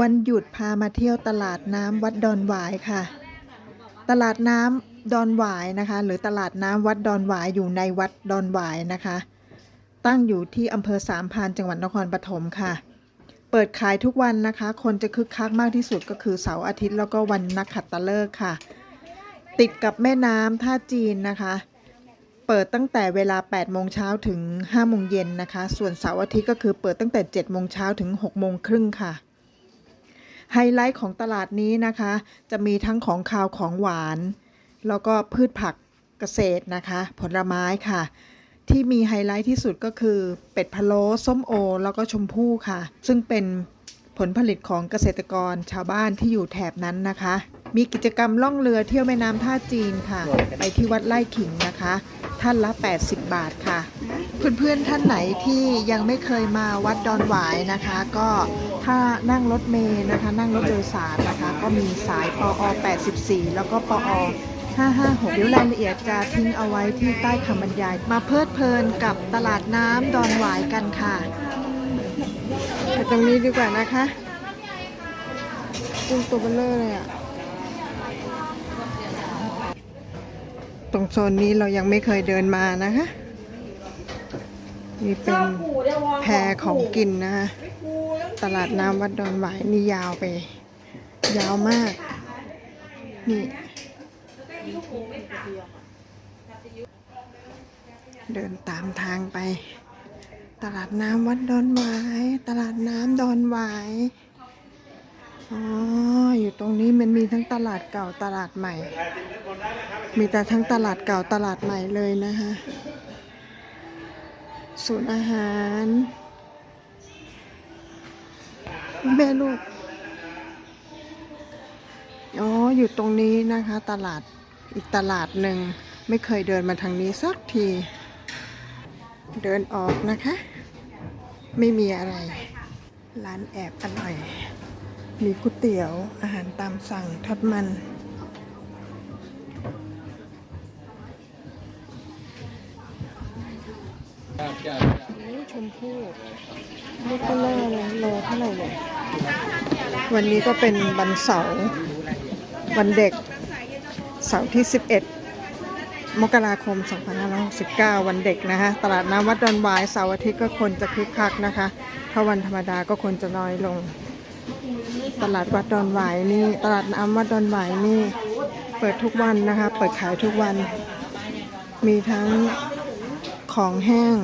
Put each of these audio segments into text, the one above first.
วันหยุดพามาเที่ยวตลาดน้ำวัดดอนหวายค่ะ ตลาดน้ำดอนหวายนะคะ หรือตลาดน้ำวัดดอนหวายอยู่ในวัดดอนหวายนะคะ ตั้งอยู่ที่อำเภอสามพานจังหวัดนครปฐมค่ะ เปิดขายทุกวันนะคะ คนจะคึกคักมากที่สุดก็คือเสาร์อาทิตย์แล้วก็วันนักขัตฤกษ์ค่ะ ติดกับแม่น้ำท่าจีนนะคะ เปิดตั้งแต่เวลา 8 โมงเช้าถึง 5 โมงเย็นนะคะ ส่วนเสาร์อาทิตย์ก็คือเปิดตั้งแต่ 7 โมงเช้าถึง 6 โมงครึ่งค่ะ ไฮไลท์ของตลาดนี้นะคะ จะมีทั้งของคาวของหวาน แล้วก็พืชผักเกษตรนะคะ ผลไม้ค่ะ ที่มีไฮไลท์ที่สุดก็คือ เป็ดพะโล้ส้มโอ แล้วก็ชมพู่ค่ะ ซึ่งเป็นผลผลิตของเกษตรกรชาวบ้านที่อยู่แถบนั้นนะคะ มีกิจกรรมล่องเรือเที่ยวแม่น้ำท่าจีนค่ะ ไปที่วัดไร่ขิงนะคะ ท่านละ 80 บาทค่ะ เพื่อนๆท่านไหนที่ยังไม่เคยมาวัดดอนหวายนะคะ ก็ถ้านั่งรถเมล์นะคะ นั่งรถโดยสารนะคะ ก็มีสายปอ84 แล้วก็ปอ556เดี๋ยวรายละเอียดจะทิ้งเอาไว้ที่ใต้คำบรรยาย มาเพลิดเพลินกับตลาดน้ำดอนหวายกันค่ะไปตรงนี้ดีกว่านะคะกุ้งตัวเบลเลอร์เลยอะ รงโซนนี้เรายังไม่เคยเดินมานะคะนี่เป็นแพรของกินนะคะตลาดน้ำวัดดอนหวายนี่ยาวไป ยาวมาก นี่ เดินตามทางไป ตลาดน้ำวัดดอนหวาย ตลาดน้ำดอนหวาย อ๋อ อยู่ตรงนี้มันมีทั้งตลาดเก่าตลาดใหม่ มีแต่ทั้งตลาดเก่าตลาดใหม่เลยนะคะศูนย์อาหารแม่ลูก อ๋อ อยู่ตรงนี้นะคะ ตลาดอีกตลาดหนึ่งไม่เคยเดินมาทางนี้สักที เดินออกนะคะ ไม่มีอะไร ร้านแอบอร่อย มีก๋วยเตี๋ยวอาหารตามสั่งทอดมัน นี่ชมพู่ลูกก็เล่เลยโลเท่าไหร่เลยวันนี้ก็เป็นวันเสาร์วันเด็กเสาร์ที่ 11 มกราคม 2569 วันเด็กนะคะ ตลาดน้ำวัดดอนหวายเสาร์อาทิตย์ก็คนจะคึกคักนะคะ ถ้าวันธรรมดาก็คนจะน้อยลง ตลาดวัดดอนหวายนี่ ตลาดน้ำวัดดอนหวายนี่ เปิดทุกวันนะคะ เปิดขายทุกวัน มีทั้งของแห้ง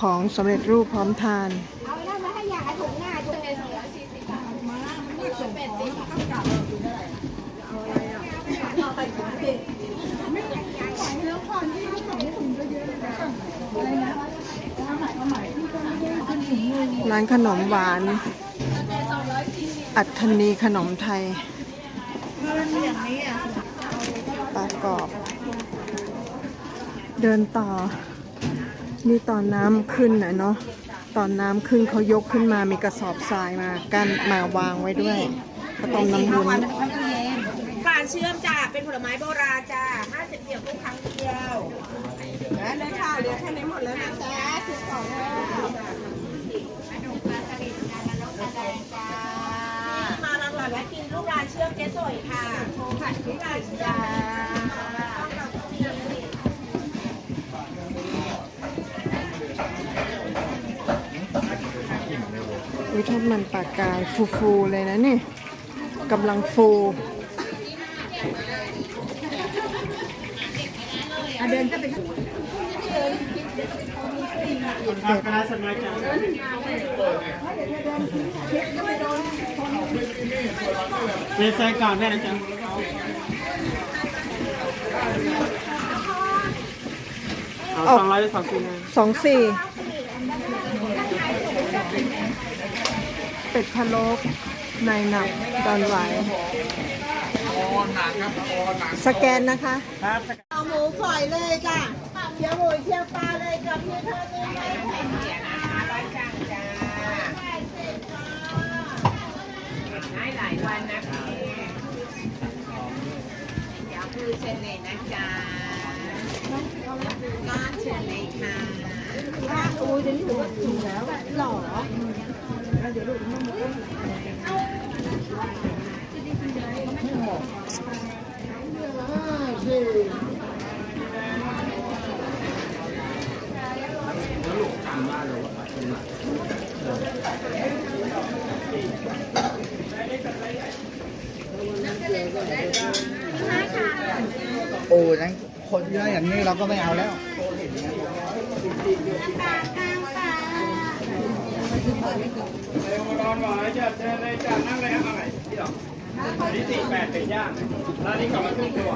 ของสำเร็จรูปพร้อมทาน ร้านขนมหวาน อัฒนีขนมไทยปลากรอบ เดินต่อ นี่ตอนน้ำขึ้นนะเนาะตอนน้ำขึ้นเขายกขึ้นมามีกระสอบทรายมากันมาวางไว้ด้วยข้าวต้มน้ำวุ้นผ่านเชื่อมจ้าเป็นผลไม้โบราณจ้า50เดียวทุกครั้งเดียวแล้วเลยค่ะเหลือแค่นี้หมดแล้วนะจ๊ะสิบสอง มันปลากายฟูๆเลยนะนี่กำลังฟูเดินก็เป็นเรียนใส่ก่อนได้นะจ๊ะเอาสองร้อยสองสี่ไงสองสี่ เป็ดพะโล้ในหนับดอนไหวสแกนนะคะครับเอาหมูฝอยเลยจ้ะเชียวหมูเชียวปลาเลยกับพี่เธอเลยไหมแผ่นเสียนะร้อยจังจ้าได้หลายวันนะพี่เดี๋ยวคือเชิญเลยนะจ๊ะก้อนเชิญเลยค่ะโอ้ยเดี๋ยวนี้ถือว่าถูกแล้วหล่อ โอ้นั้นคนเยอะอย่างนี้เราก็ไม่เอาแล้ว นอนหวายจะเชิญเลยจ้านั่งเลยครับอะไรที่หรอนี่สี่แปดเป็นย่างร้านนี้กลับมาครึ่งตัว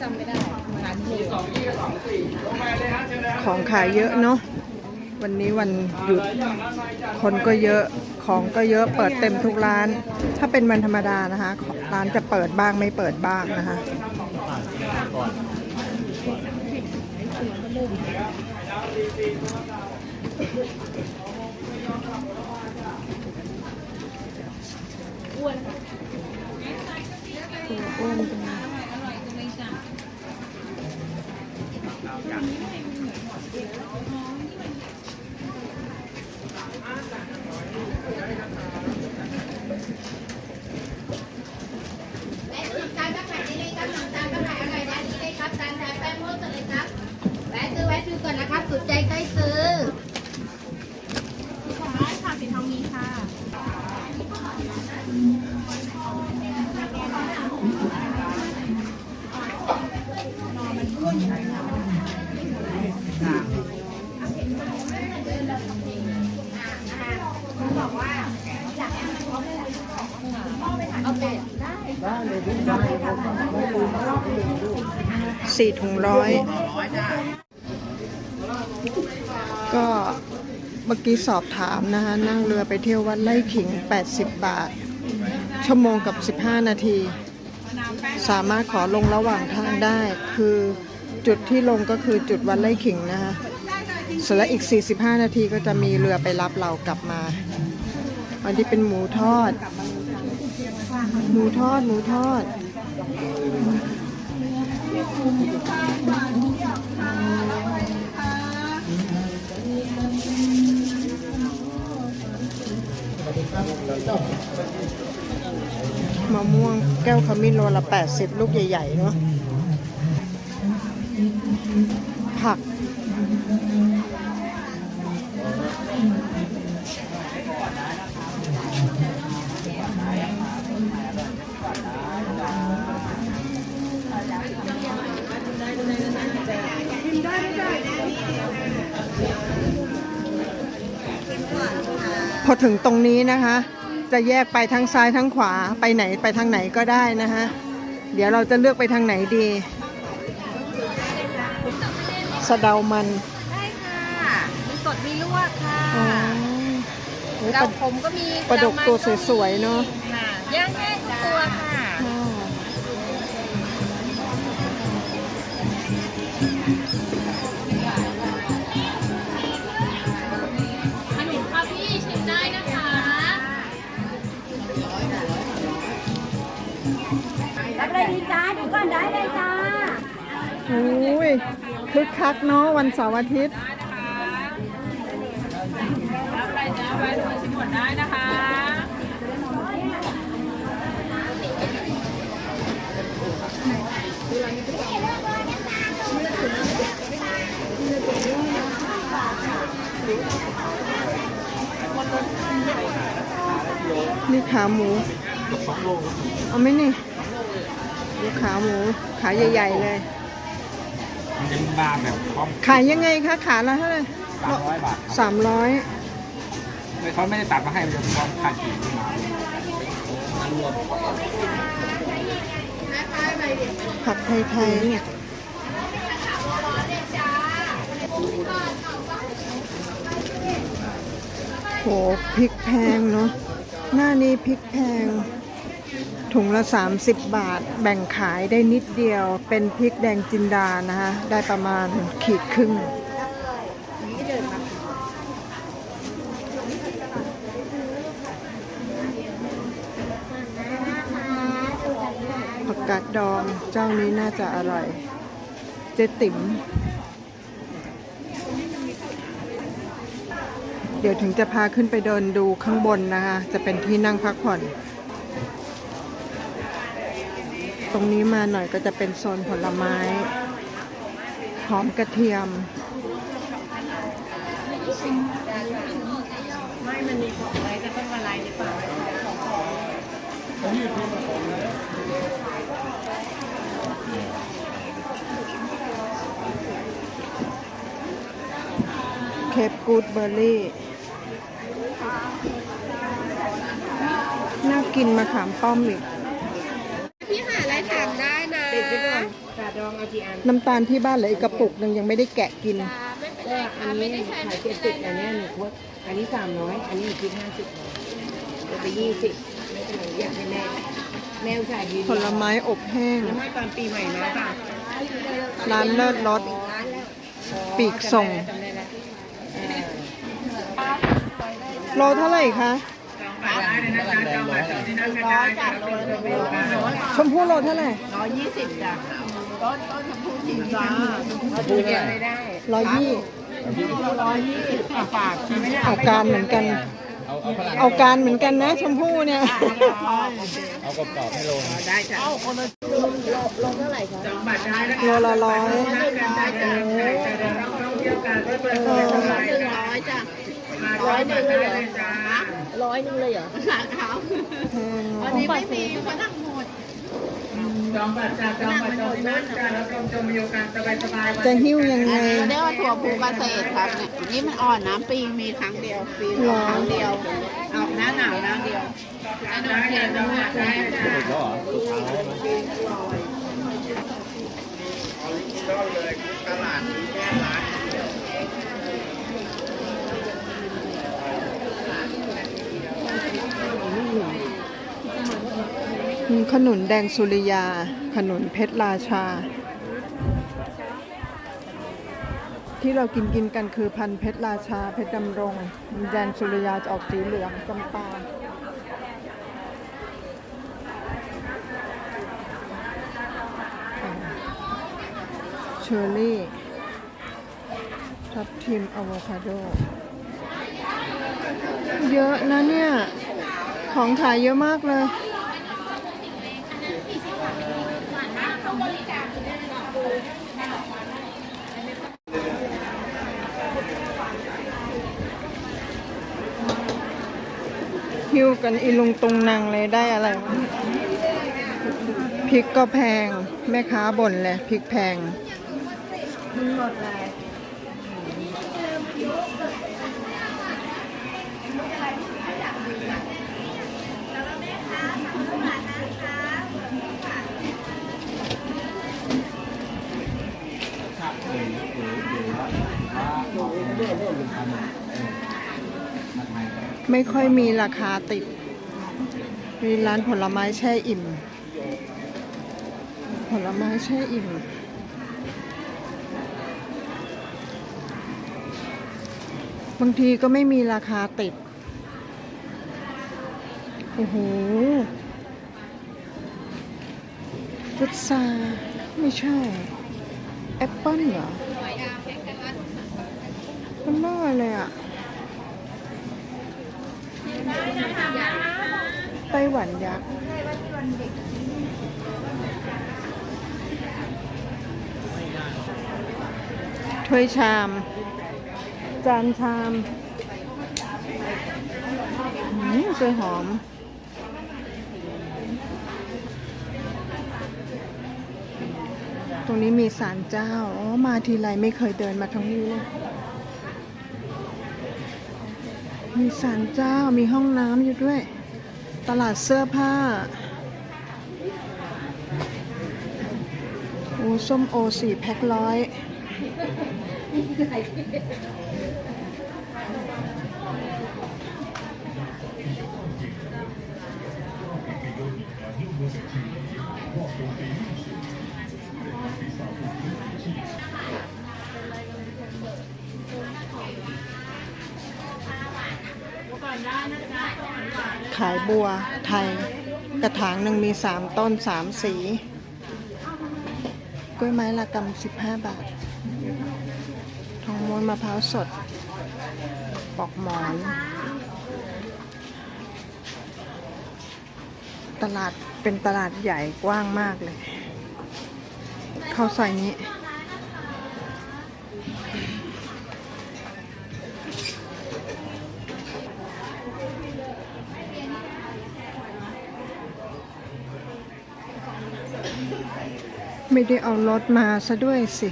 จำไม่ได้มีสองยี่สองสี่ลงมาเลยฮะเชิญเลยฮะของขายเยอะเนาะวันนี้วันหยุดคนก็เยอะของก็เยอะเปิดเต็มทุกร้าน ถ้าเป็นวันธรรมดานะคะร้านจะเปิดบ้างไม่เปิดบ้างนะคะ ต สี่ถุงร้อย ก็เมื่อกี้สอบถามนะคะ นั่งเรือไปเที่ยววัดไร่ขิง 80 บาท ชั่วโมงกับ 15 นาที สามารถขอลงระหว่างทางได้ คือจุดที่ลงก็คือจุดวัดไร่ขิงนะคะเสร็จแล้วอีก 45 นาทีก็จะมีเรือไปรับเรากลับมา วันนี้เป็นหมูทอด หมูทอด หมูทอดมะม่วงแก้วขมิ้นโลละ 80 ลูกใหญ่ ๆ เนาะ พอถึงตรงนี้นะคะ จะแยกไปทั้งซ้ายทั้งขวาไปไหนไปทางไหนก็ได้นะคะ เดี๋ยวเราจะเลือกไปทางไหนดีสะเดามันได้ค่ะมีสดมีลวกค่ะอ๋อโอ้ยปเราลาผมก็มีปลาดุกตัวสวยๆเนาะค่ะย่างแห้งทุกตัว จ้าเดี๋ยวก่อนได้เลยจ้าโอ้ยคึกคักเนาะวันเสาร์อาทิตย์นี่ขาหมู เอาไหมนี่ดู ขาหมู ขาใหญ่ๆเลย มันจะมาแบบพร้อมขายยังไงคะ ขาละเท่าไหร่สามร้อยบาทสามร้อยเขาไม่ได้ตัดมาให้มันจะพร้อมขาดกี่ขึ้นมาผักไทยๆเนี่ยโหพริกแพงเนาะหน้านี้พริกแพง ถุงละ 30 บาท แบ่งขายได้นิดเดียว เป็นพริกแดงจินดานะคะ ได้ประมาณขีดครึ่ง ผักกาดดองเจ้านี้น่าจะอร่อย เจ๊ติ๋ม เดี๋ยวถึงจะพาขึ้นไปเดินดูข้างบนนะคะ จะเป็นที่นั่งพักผ่อน รงนี้มาหน่อยก็จะเป็นโซนผลไม้หอมกระเทียม ไม่ มันมีของอะไรจะต้องอะไรหรือเปล่าเคปกูดเบอร์รี่ น่ากินมาขามป้อมอีก ถามได้นะติดไปก่อนกาดองเอากี่อันน้ำตาลที่บ้านเหลืออีกกระปุกหนึ่งยังไม่ได้แกะกินไม่เป็นก็ไรอัค่ะนไม่นี้ได้ใช้ขายไม่เจ็เป็ดนไรสิบอันเนี้ยหนึ่งขวดอันนี้สามร้อยอันนี้คิดห้าสิบเดี๋ยวไปยี่สิบไม่เป็นไรอยากให้แม่แม่ชายดีผลไม้อบแห้ง แล้วไม่ตอนปีใหม่นะป่ะร้านเลิศรสปีกส่ง จำได้แล้วโลเท่าไหร่คะ ร้อยจ้ะร้อยร้อยชมพู่โลเท่าไหร่ร้อยยี่สิบจ้ะต้นต้นชมพูจริงจ้าชมพูเนี่ยไม่ได้ร้อยยี่ร้อยยี่สิบฝากไม่ได้เอาการเหมือนกันเอาเอาพลังเอาการเหมือนกันนะชมพู่เนี่ย เอากรอบๆให้ลงได้จ้ะเอาคนละโลโลเท่าไหร่คะสองบาทได้นะโลละร้อยร้อยจ้ะร้อยหนึ่งเลยเห รอร้อยหนึ่งเลยเหรอขาขาวแพงวันนี้ไม่มีเขานั่งหมดจองบัตรจ้ะจองบัตรจองนั่นจ้ะแล้วชมชมมีโอกาสสบายสบายจะหิ้วยังไงเรียกว่าถั่วภูเกษตรครับเนี่ยนี่มันอ่อนน้ำปีมีครั้งเดียวปีหรอ ครั้งเดียวออกหน้าหนาวหน้าเดียวอันนั้นเค็มมากเลยเด็กแล้วเหรอสุดท้ายไหมมี ขนุนแดงสุริยา ขนุนเพชรราชา ที่เรากินกินกันคือพันเพชรราชา เพชรดำรง แดงสุริยาจะออกสีเหลืองจำปาเชอร์รี่ ทับทิมอะโวคาโด เยอะนะเนี่ย ของขายเยอะมากเลยหิ้วกันอีลุงตุงนางเลยได้อะไรพริกก็แพง แม่ค้าบ่นเลยพริกแพงหมดเลย ไม่ค่อยมีราคาติด มีร้านผลไม้แช่อิ่ม ผลไม้แช่อิ่ม บางทีก็ไม่มีราคาติด โอ้โหฟุตซาไม่ใช่ แอปเปิ้ลเหรอ มันน่าเลยอะ ไต้หวันยักษ์ถ้วยชาม จานชามอืมสวยหอมตรงนี้มีศาลเจ้า อ๋อ มาทีไรไม่เคยเดินมาทั้งนี้เลย มีศาลเจ้ามีห้องน้ำอยู่ด้วย ตลาดเสื้อผ้า โอ้ส้มโอสี่แพ็คร้อย ขายบัวไทย กระถางหนึ่งมีสามต้นสามสี กล้วยไม้ละกำสิบห้าบาท ทองม้วนมะพร้าวสด ปอกหมอน ตลาดเป็นตลาดใหญ่กว้างมากเลย เข้าใส่นี้ ไม่ได้เอารถมาซะด้วยสิ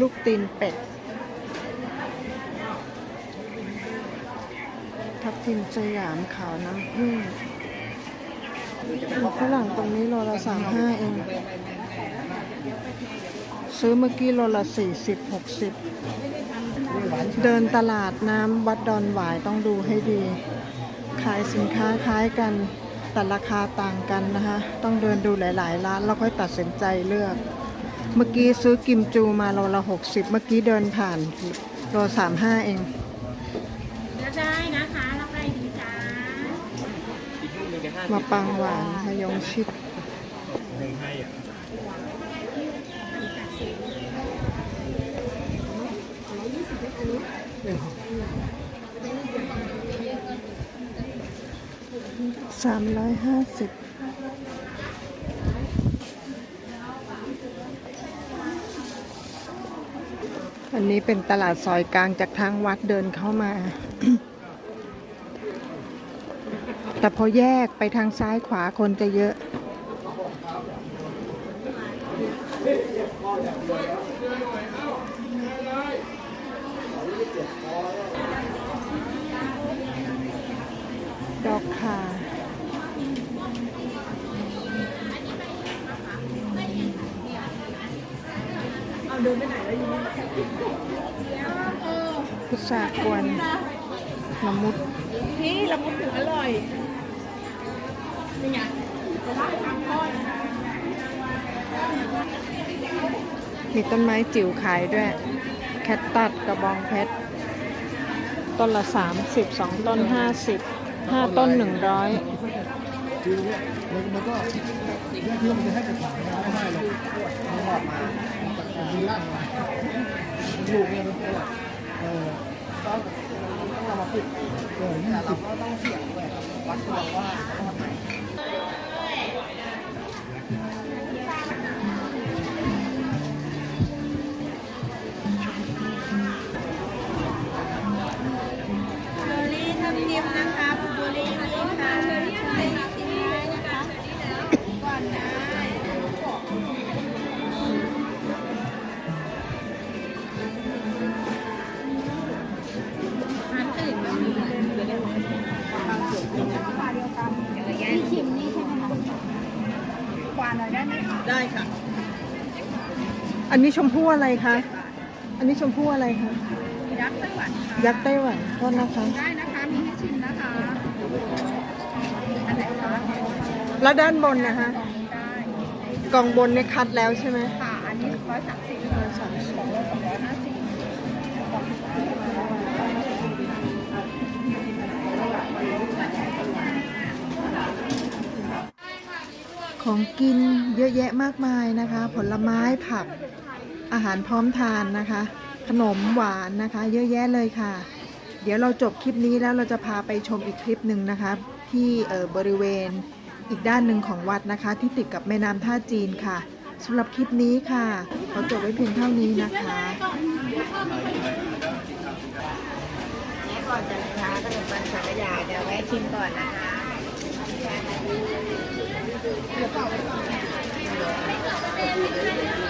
ลูกตีนเป็ด ทับทิมสยามขาวน้ำผึ้งฝรั่งตรงนี้โลละสามห้าเอง ซื้อเมื่อกี้โลละสี่สิบหกสิบเดินตลาดน้ำวัดดอนหวายต้องดูให้ดี ขายสินค้าคล้ายกันแต่ราคาต่างกันนะคะ ต้องเดินดูหลาย ๆ ร้านแล้วค่อยตัดสินใจเลือก เมื่อกี้ซื้อกิมจูมาโลละหกสิบเมื่อกี้เดินผ่านโลสามห้าเอง มาปังหวานมายงชิดสามร้อยห้าสิบอันนี้เป็นตลาดซอยกลางจากทางวัดเดินเข้ามา แต่พอแยกไปทางซ้ายขวาคนจะเยอะ ดอกคาพุทรากวนละมุดพี่ละมุดถึงอร่อย มีต้นไม้จิ๋วขายด้วย แคตตัดกระบองเพชร ต้นละสามสิบสองต้นห้าสิบห้าต้นหนึ่งร้อยแล้วก็เรื่องมันจะให้กระถางไม่ได้หรอกมันออกมามันลั่นมาลูกเนี่ยมันป็นเออต้องต้องเอามาปิดเออนี่เราก็ต้องเสี่ยงด้วยวัดดวงว่า ได้ค่ะ อันนี้ชมพู่อะไรคะ อันนี้ชมพู่อะไรคะ ยักษ์ไต้หวันค่ะยักษ์ไต้หวันโทษนะคะ ได้นะคะ มีให้ชิมนะคะ อันไหนคะแล้วด้านบนนะคะ ได้กล่องบนเนี่ยคัดแล้วใช่ไหมค่ะ อันนี้ร้อยสามสิบสองโลสองร้อ ของกินเยอะแยะมากมายนะคะ ผลไม้ผักอาหารพร้อมทานนะคะ ขนมหวานนะคะ เยอะแยะเลยค่ะ เดี๋ยวเราจบคลิปนี้แล้วเราจะพาไปชมอีกคลิปหนึ่งนะคะ ที่เอ่อบริเวณอีกด้านหนึ่งของวัดนะคะ ที่ติดกับแม่น้ำท่าจีนค่ะสำหรับคลิปนี้ค่ะขอจบไว้เพียงเท่านี้นะคะก่อนจะนะคะขนมปังสังขยาเดี๋ยวแวะชิมก่อนนะคะ เดี๋ยวเป่าไปก่อน